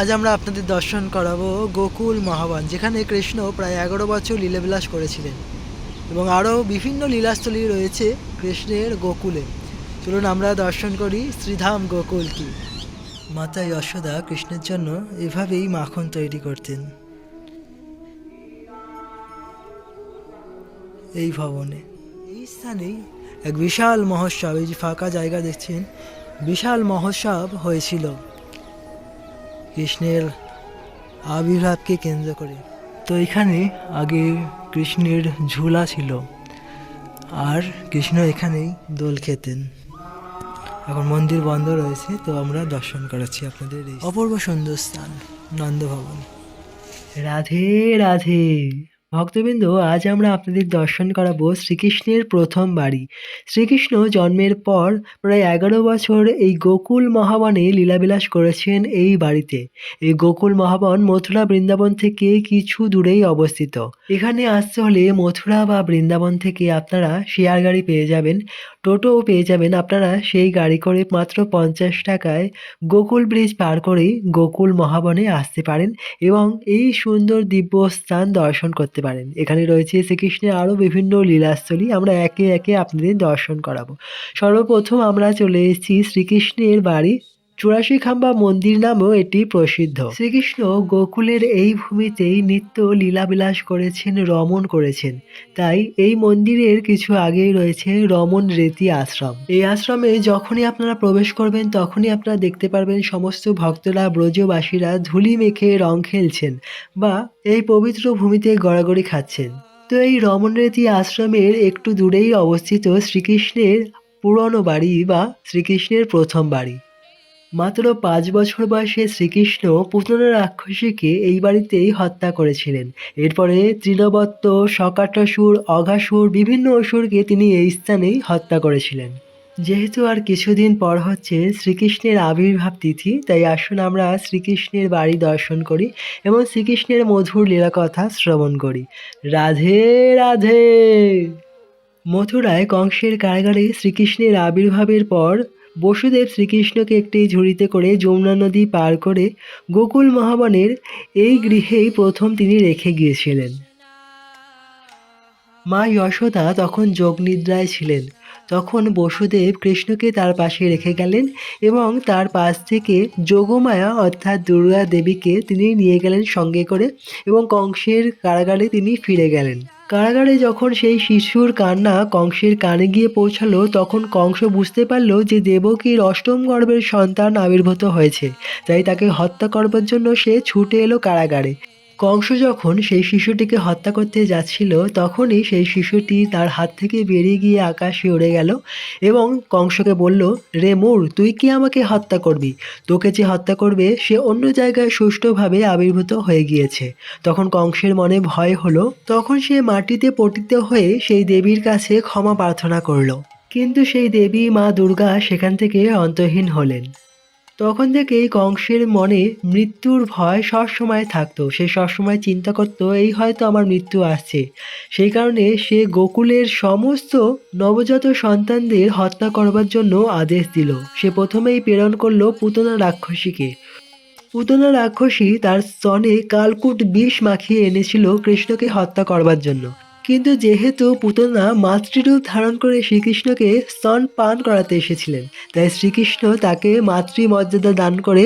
আজ আমরা আপনাদের দর্শন করাবো গোকুল মহাবান, যেখানে কৃষ্ণ প্রায় এগারো বছর লীলাবিলাস করেছিলেন। এবং আরও বিভিন্ন লীলাস্থলী রয়েছে কৃষ্ণের গোকুলে। চলুন আমরা দর্শন করি শ্রীধাম গোকুল কি মাতা যশোদা কৃষ্ণের জন্য এভাবেই মাখন তৈরি করতেন। এই ভবনে। এই স্থানেই এক বিশাল মহোৎসব, এই যে ফাঁকা জায়গা দেখছেন, বিশাল মহোৎসব হয়েছিল। কৃষ্ণের আবির্ভাবকে কেন্দ্র করে। তো এখানে আগে কৃষ্ণের ঝুলা ছিল, আর কৃষ্ণ এখানেই দোল খেতেন। এখন মন্দির বন্ধ রয়েছে, তো আমরা দর্শন করাচ্ছি আপনাদের এই অপূর্ব সুন্দর স্থান, নন্দভবন। রাধে রাধে। ভক্তবৃন্দ, আজ আমরা আপনাদের দর্শন করাবো শ্রীকৃষ্ণের প্রথম বাড়ি। শ্রীকৃষ্ণ জন্মের পর প্রায় এগারো বছর এই গোকুল মহাবনে লীলাবিলাস করেছেন এই বাড়িতে। এই গোকুল মহাবন মথুরা বৃন্দাবন থেকে কিছু দূরেই অবস্থিত। এখানে আসতে হলে মথুরা বা বৃন্দাবন থেকে আপনারা শেয়ার গাড়ি পেয়ে যাবেন, টোটোও পেয়ে যাবেন। আপনারা সেই গাড়ি করে মাত্র পঞ্চাশ টাকায় গোকুল ব্রিজ পার করেই গোকুল মহাবনে আসতে পারেন এবং এই সুন্দর দিব্য স্থান দর্শন করতে পারেন। এখানে রয়েছে শ্রীকৃষ্ণের আরও বিভিন্ন লীলাস্থলী, আমরা একে একে আপনাদের দর্শন করাবো। সর্বপ্রথম আমরা চলে এসেছি শ্রীকৃষ্ণের বাড়ি চুরাশি খাম্বা মন্দির নামেও এটি প্রসিদ্ধ। শ্রীকৃষ্ণ গোকুলের এই ভূমিতেই নিত্য লীলাবিলাস করেছেন, রমণ করেছেন। তাই এই মন্দিরের কিছু আগেই রয়েছে রমণ রীতি আশ্রম। এই আশ্রমে যখনই আপনারা প্রবেশ করবেন, তখনই আপনারা দেখতে পারবেন সমস্ত ভক্তরা, ব্রজবাসীরা ধুলি মেখে রং খেলছেন বা এই পবিত্র ভূমিতে গড়াগড়ি খাচ্ছেন। তো এই রমণরীতি আশ্রমের একটু দূরেই অবস্থিত শ্রীকৃষ্ণের পুরনো বাড়ি বা শ্রীকৃষ্ণের প্রথম বাড়ি। মাত্র পাঁচ বছর বয়সে শ্রীকৃষ্ণ পুতনা রাক্ষসীকে এই বাড়িতেই হত্যা করেছিলেন। এরপরে তৃণবত্ত শকাটাসুর অঘাসুর বিভিন্ন অসুরকে তিনি এই স্থানেই হত্যা করেছিলেন। যেহেতু আর কিছুদিন পর হচ্ছে শ্রীকৃষ্ণের আবির্ভাব তিথি, তাই আসুন আমরা শ্রীকৃষ্ণের বাড়ি দর্শন করি এবং শ্রীকৃষ্ণের মধুর লীলা কথা শ্রবণ করি। রাধে রাধে! মথুরায় কংসের কারাগারে শ্রীকৃষ্ণের আবির্ভাবের পর বসুদেব শ্রীকৃষ্ণকে একটি ঝুড়িতে করে যমুনা নদী পার করে গোকুল মহাবনের এই গৃহেই প্রথম তিনি রেখে গিয়েছিলেন। মা যশোদা তখন যোগনিদ্রায় ছিলেন। তখন বসুদেব কৃষ্ণকে তার পাশে রেখে গেলেন এবং তার পাশ থেকে যোগমায়া অর্থাৎ দুর্গা দেবীকে তিনি নিয়ে গেলেন সঙ্গে করে এবং কংসের কারাগারে তিনি ফিরে গেলেন। কারাগারে যখন সেই শিশুর কান্না কংসের কানে গিয়ে পৌঁছালো, তখন কংস বুঝতে পারল যে দেবকীর অষ্টম গর্ভের সন্তান আবির্ভূত হয়েছে। তাই তাকে হত্যা করবার জন্য সে ছুটে এলো কারাগারে। কংস যখন সেই শিশুটিকে হত্যা করতে যাচ্ছিল, তখনই সেই শিশুটি তার হাত থেকে বেরিয়ে গিয়ে আকাশে উড়ে গেল এবং কংসকে বলল, রে মোর, তুই কি আমাকে হত্যা করবি? তোকে যে হত্যা করবে, সে অন্য জায়গায় সুষ্ঠুভাবে আবির্ভূত হয়ে গিয়েছে। তখন কংসের মনে ভয় হলো। তখন সে মাটিতে পতিত হয়ে সেই দেবীর কাছে ক্ষমা প্রার্থনা করল। কিন্তু সেই দেবী মা দুর্গা সেখান থেকে অন্তহীন হলেন। তখন থেকেই কংসের মনে মৃত্যুর ভয় সবসময় থাকতো। সে সবসময় চিন্তা করতো, এই হয়তো আমার মৃত্যু আসছে। সেই কারণে সে গোকুলের সমস্ত নবজাত সন্তানদের হত্যা করবার জন্য আদেশ দিল। সে প্রথমেই প্রেরণ করল পুতনা রাক্ষসীকে। পুতনা রাক্ষসী তার স্তনে কালকুট বিষ মাখিয়ে এনেছিল কৃষ্ণকে হত্যা করবার জন্য। কিন্তু যেহেতু পুতনা মাতৃরূপ ধারণ করে শ্রীকৃষ্ণকে স্তন পান করাতে এসেছিলেন, তাই শ্রীকৃষ্ণ তাকে মাতৃমর্যাদা দান করে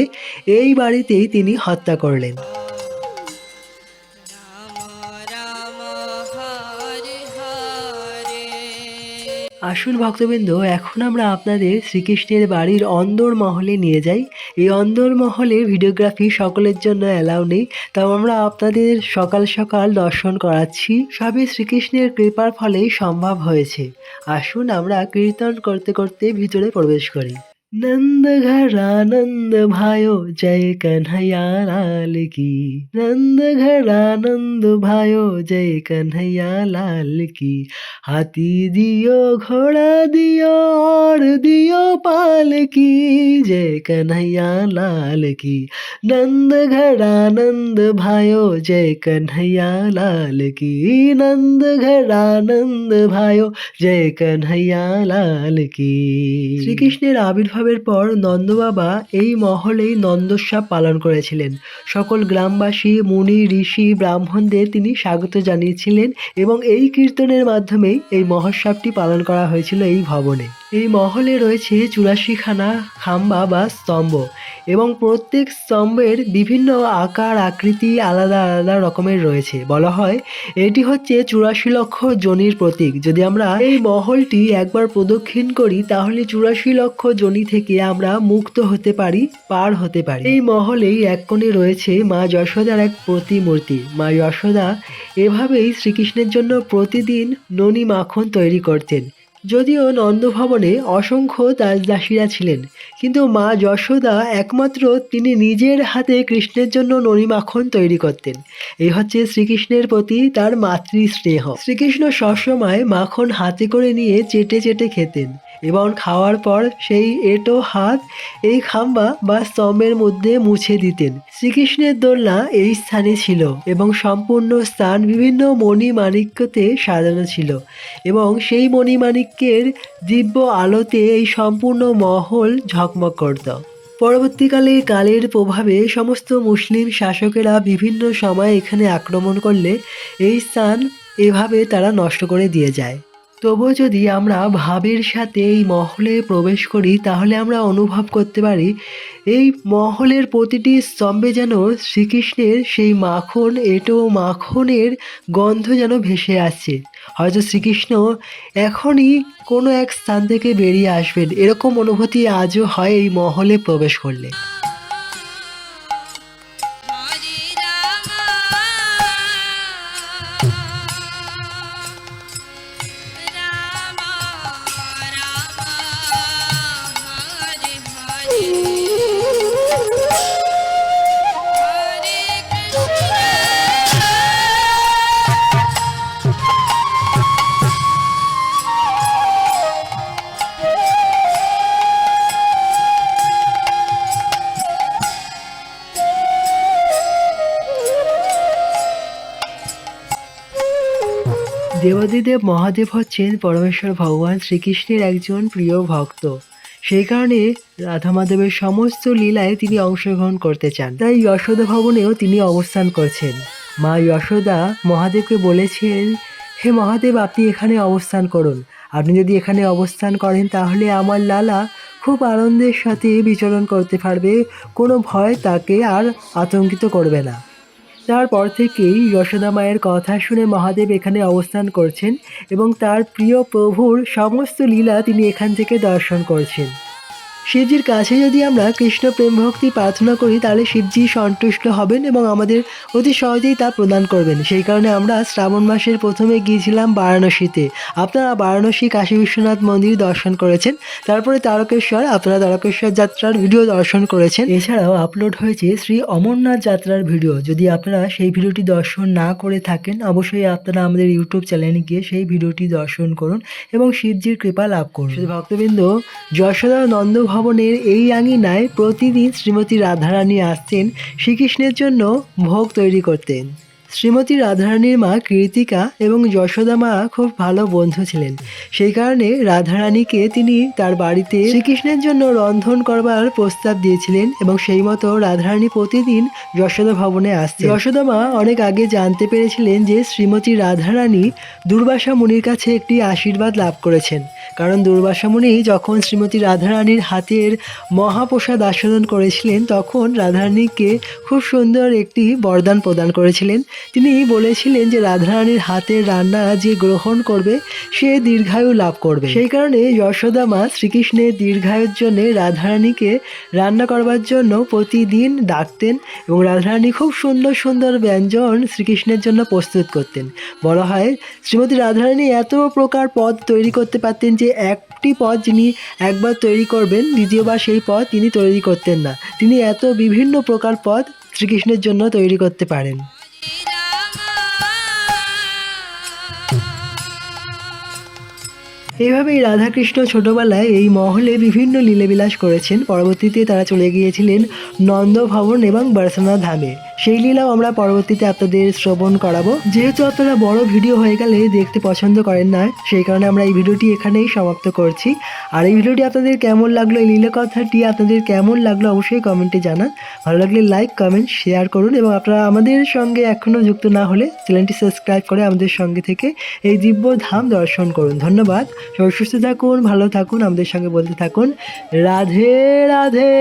এই বাড়িতেই তিনি হত্যা করলেন। আসুন ভক্তবৃন্দ, এখন আমরা আপনাদের শ্রীকৃষ্ণের বাড়ির অন্দর মহলে নিয়ে যাই। এই অন্দর মহলে ভিডিওগ্রাফি সকলের জন্য অ্যালাউ নেই, তাও আমরা আপনাদের সকাল সকাল দর্শন করাচ্ছি। সবই শ্রীকৃষ্ণের কৃপার ফলেই সম্ভব হয়েছে। আসুন আমরা কীর্তন করতে করতে ভিতরে প্রবেশ করি। नंद घर आनंद भायो जय कन्हैया लाल की नंद घर आनंद भायो जय कन्हैया लाल की हाथी दियो, घोड़ा दियो, और दियो पाल की जय कन्हैया लाल की नंद घर आनंद भायो जय कन्हैया लाल की नंद घर आनंद भायो जय कन्हैया लाल की श्री कृष्ण ने आविर्भाव উৎসবের পর নন্দবাবা এই মহলেই নন্দস্বাপ পালন করেছিলেন। সকল গ্রামবাসী, মুনি, ঋষি, ব্রাহ্মণদের তিনি স্বাগত জানিয়েছিলেন এবং এই কীর্তনের মাধ্যমেই এই মহোৎসবটি পালন করা হয়েছিল এই ভবনে। এই মহলে রয়েছে চুরাশিখানা খাম্বা বা স্তম্ভ এবং প্রত্যেক স্তম্ভের বিভিন্ন আকার, আকৃতি আলাদা আলাদা রকমের রয়েছে। বলা হয়, এটি হচ্ছে চুরাশি লক্ষ জনির প্রতীক। যদি আমরা এই মহলটি একবার প্রদক্ষিণ করি, তাহলে চুরাশি লক্ষ জনি থেকে আমরা মুক্ত হতে পারি, পার হতে পারি। এই মহলেই এক কোণে রয়েছে মা যশোদার এক প্রতিমূর্তি। মা যশোদা এভাবেই শ্রীকৃষ্ণের জন্য প্রতিদিন ননি মাখন তৈরি করতেন। যদিও নন্দভবনে অসংখ্য দাসদাসীরা ছিলেন, কিন্তু মা যশোদা একমাত্র তিনি নিজের হাতে কৃষ্ণের জন্য ননি মাখন তৈরি করতেন। এই হচ্ছে শ্রীকৃষ্ণের প্রতি তার মাতৃ স্নেহ শ্রীকৃষ্ণ সবসময় মাখন হাতে করে নিয়ে চেটে চেটে খেতেন। এবং খাওয়ার পর সেই এটো হাত এই খাম্বা বা স্তম্ভের মধ্যে মুছে দিতেন। শ্রীকৃষ্ণের দোলনা এই স্থানে ছিল এবং সম্পূর্ণ স্থান বিভিন্ন মণি মাণিক্যতে সাজানো ছিল এবং সেই মণিমাণিক্যের দিব্য আলোতে এই সম্পূর্ণ মহল ঝকমক করত। পরবর্তীকালে কালের প্রভাবে সমস্ত মুসলিম শাসকেরা বিভিন্ন সময় এখানে আক্রমণ করলে এই স্থান এভাবে তারা নষ্ট করে দিয়ে যায়। তবুও যদি আমরা ভাবের সাথে এই মহলে প্রবেশ করি, তাহলে আমরা অনুভব করতে পারি, এই মহলের প্রতিটি স্তম্ভে যেন শ্রীকৃষ্ণের সেই মাখন, এটো মাখনের গন্ধ যেন ভেসে আসছে। হয়তো শ্রীকৃষ্ণ এখনই কোনো এক স্থান থেকে বেরিয়ে আসবেন। এরকম অনুভূতি আজও হয় এই মহলে প্রবেশ করলে। দেবাদিদেব মহাদেব হচ্ছেন পরমেশ্বর ভগবান শ্রীকৃষ্ণের একজন প্রিয় ভক্ত। সেই কারণে রাধা মাধবের সমস্ত লীলায় তিনি অংশগ্রহণ করতে চান। তাই যশোদা ভবনেও তিনি অবস্থান করছেন। মা যশোদা মহাদেবকে বলেছেন, হে মহাদেব, আপনি এখানে অবস্থান করুন। আপনি যদি এখানে অবস্থান করেন, তাহলে আমার লালা খুব আনন্দের সাথে বিচরণ করতে পারবে। কোনো ভয় তাকে আর আতঙ্কিত করবে না। তারপর থেকেই যশোদা মায়ের কথা শুনে মহাদেব এখানে অবস্থান করছেন এবং তার প্রিয় প্রভুর সমস্ত লীলা তিনি এখান থেকে দর্শন করছেন। শিবজির কাছে যদি আমরা কৃষ্ণ প্রেম ভক্তি প্রার্থনা করি, তাহলে শিবজি সন্তুষ্ট হবেন এবং আমাদের অতি সহজেই তা প্রদান করবেন। সেই কারণে আমরা শ্রাবণ মাসের প্রথমে গিয়েছিলাম বারাণসীতে। আপনারা বারাণসী কাশী বিশ্বনাথ মন্দির দর্শন করেছেন। তারপরে তারকেশ্বর, আপনারা তারকেশ্বর যাত্রার ভিডিও দর্শন করেছেন। এছাড়াও আপলোড হয়েছে শ্রী অমরনাথ যাত্রার ভিডিও। যদি আপনারা সেই ভিডিওটি দর্শন না করে থাকেন, অবশ্যই আপনারা আমাদের ইউটিউব চ্যানেলে গিয়ে সেই ভিডিওটি দর্শন করুন এবং শিবজির কৃপা লাভ করুন। ভক্তবৃন্দ, যশোদা নন্দ ভবনের এই আঙিনায় প্রতিদিন শ্রীমতী রাধারানী আসতেন শ্রীকৃষ্ণের জন্য ভোগ তৈরি করতেন। শ্রীমতী রাধারানীর মা কীর্তিকা এবং যশোদা মা খুব ভালো বন্ধু ছিলেন। সেই কারণে রাধারানীকে তিনি তার বাড়িতে শ্রীকৃষ্ণের জন্য রন্ধন করবার প্রস্তাব দিয়েছিলেন এবং সেই মতো রাধারানী প্রতিদিন যশোদা ভবনে আসতেন। যশোদা মা অনেক আগে জানতে পেরেছিলেন যে শ্রীমতী রাধারানী দুর্বাসা মুনির কাছে একটি আশীর্বাদ লাভ করেছেন। কারণ দুর্বাসা মুনি যখন শ্রীমতী রাধারানীর হাতের মহাপ্রসাদ আস্বাদন করেছিলেন, তখন রাধারানীকে খুব সুন্দর একটি বরদান প্রদান করেছিলেন। তিনি বলেছিলেন যে রাধারানীর হাতের রান্না যে গ্রহণ করবে, সে দীর্ঘায়ু লাভ করবে। সেই কারণে যশোদা মা শ্রীকৃষ্ণের দীর্ঘায়ুর জন্য রাধারানীকে রান্না করবার জন্য প্রতিদিন ডাকতেন এবং রাধারানী খুব সুন্দর সুন্দর ব্যঞ্জন শ্রীকৃষ্ণের জন্য প্রস্তুত করতেন। বলা হয়, শ্রীমতী রাধারানী এত প্রকার পদ তৈরি করতে পারতেন যে একটি পদ যিনি একবার তৈরি করবেন, দ্বিতীয়বার সেই পদ তিনি তৈরি করতেন না। তিনি এত বিভিন্ন প্রকার পদ শ্রীকৃষ্ণের জন্য তৈরি করতে পারেন। এইভাবেই রাধাকৃষ্ণ ছোটবেলায় এই মহলে বিভিন্ন লীলাবিলাস করেছেন। পরবর্তীতে তারা চলে গিয়েছিলেন নন্দভবন এবং বার্সনা ধামে। সেই লীলাও আমরা পরবর্তীতে আপনাদের শ্রবণ করাবো। যেহেতু আপনারা বড় ভিডিও হয়ে গেলে দেখতে পছন্দ করেন না, সেই কারণে আমরা এই ভিডিওটি এখানেই সমাপ্ত করছি। আর এই ভিডিওটি আপনাদের কেমন লাগল, এই লীলা কথাটি আপনাদের কেমন লাগল অবশ্যই কমেন্টে জানান। ভালো লাগলে লাইক কমেন্ট শেয়ার করুন এবং আপনারা আমাদের সঙ্গে এখনও যুক্ত না হলে চ্যানেলটি সাবস্ক্রাইব করে আমাদের সঙ্গে থেকে এই দিব্য ধাম দর্শন করুন। ধন্যবাদ। সবাই সুস্থ থাকুন, ভালো থাকুন, আমাদের সঙ্গে বলতে থাকুন। রাধে রাধে!